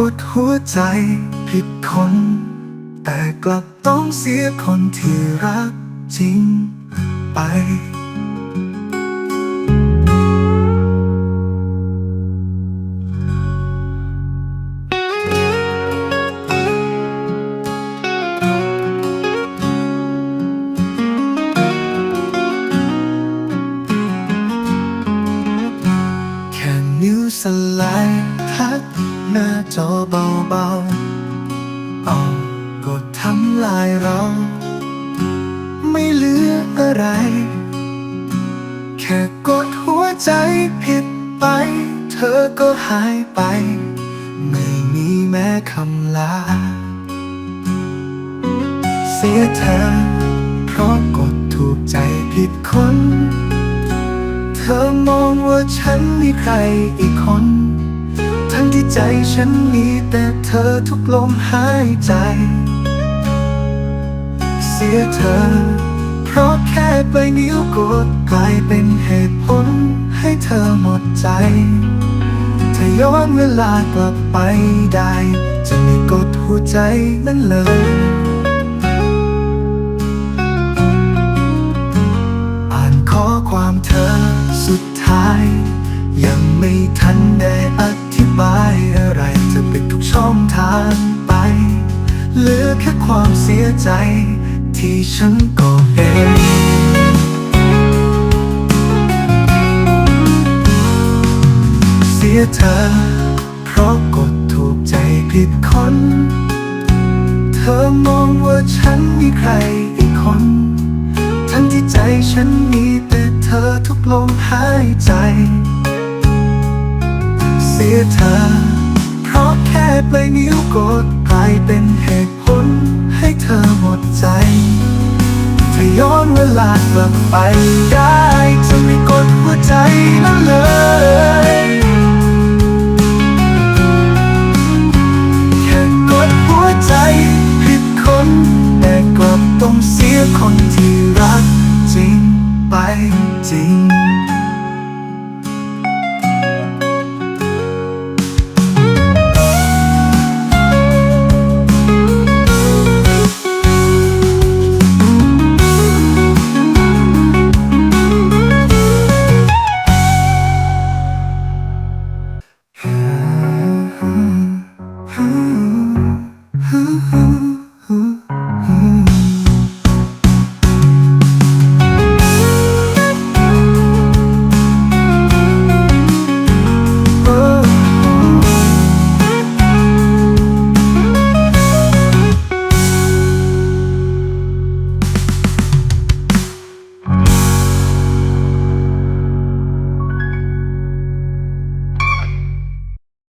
กดหัวใจผิดคน แต่กลับต้องเสียคนที่รักจริงไปแค่นิ้วสลด์ทัก หน้าจอเบาๆ เอากดทำลายเรา ไม่เหลืออะไร แค่กดหัวใจผิดไป เธอก็หายไป ไม่มีแม้คำลา เสียเธอ เพราะกดถูกใจผิดคน เธอมองว่าฉันมีใครอีกคน ทั้งที่ใจฉันมีแต่เธอทุกลมหายใจ เสียเธอ เพราะแค่ไปนิ้วกดกลายเป็นเหตุผลให้เธอหมดใจ ถ้าย้อนเวลากลับไปได้ จะไม่กดหัวใจนั้นเลยอ่านข้อความเธอสุดท้าย ยังไม่ทันได้อธิ บายอะไรจะปิดทุกช่องทางไป เหลือแค่ความเสียใจ ที่ฉันก็เองเสียเธอ เพราะกดถูกใจผิดคน เธอมองว่าฉันมีใครอีกคน ทั้งที่ใจฉันมีแต่เธอทุกลมหายใจ สียเธอ เพราะแค่ปลายนิ้วกดกลายเป็นเหตุผลให้เธอหมดใจ ถ้าย้อนเวลากลับไปได้จะไม่กดหัวใจนั้นเลย